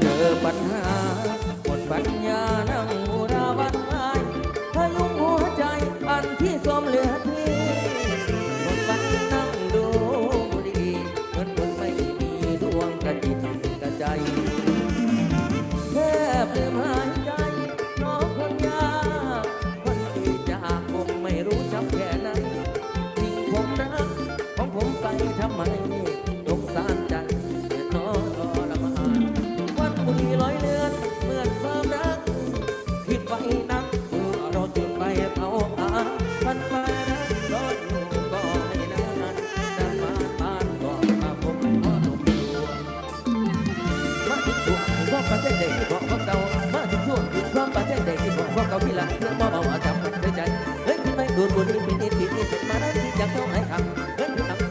เจอปัญหาหมดปัญญานั่งอุราวันไห้พยุงหัวใจอันที่สมเหลือที่หมดวันนั่งดูดีเหมือนคนไม่มีดวงกระจิตกระใจ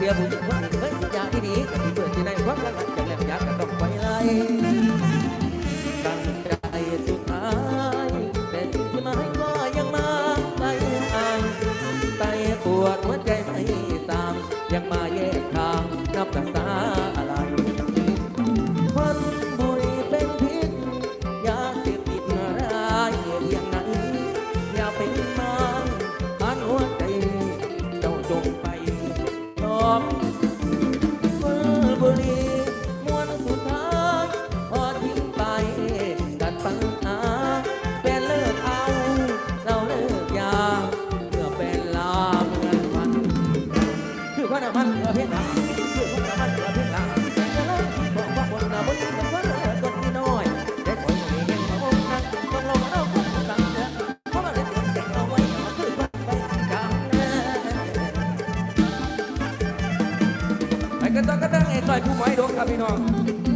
บียผู้หญิงคนหนึ่งเฮ้ยอยากที่ดีกับที่เพื่อที่ในความรักจากแหลมยักษ์ก็ต้องไปไล่ตั้งใจสุดท้ายแต่สิ่งที่มาให้ก็ยังมาไต่ห่างไต่ปวดหัวใจไม่ตาม ยังมาแยกทางนับภาษาอะไรคนบุรีเป็นพิษยาเสพติดร้ายเพียงไหนอย่าเป็นมารหันหัวใจเจ้าจงไป ว่าน้ำมันเหลือเพียงหลังคือว่าน้ำมันเหลือเพียงหลังแต่แล้วบอกว่าคนเราไม่ยิ่งกับว่าเหลือคนที่น้อยแต่คนที่เห็นมาบอกนั้นต้องลงมาเอาคนต่างเดือนเพราะว่าเด็กเด็กเอาไว้มาคือว่าไปจังไปกันต่อกันตั้งไอ้ต่อยผู้ไม้ดวงครับพี่น้อง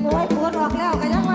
โอ้ยปวดออกแล้ว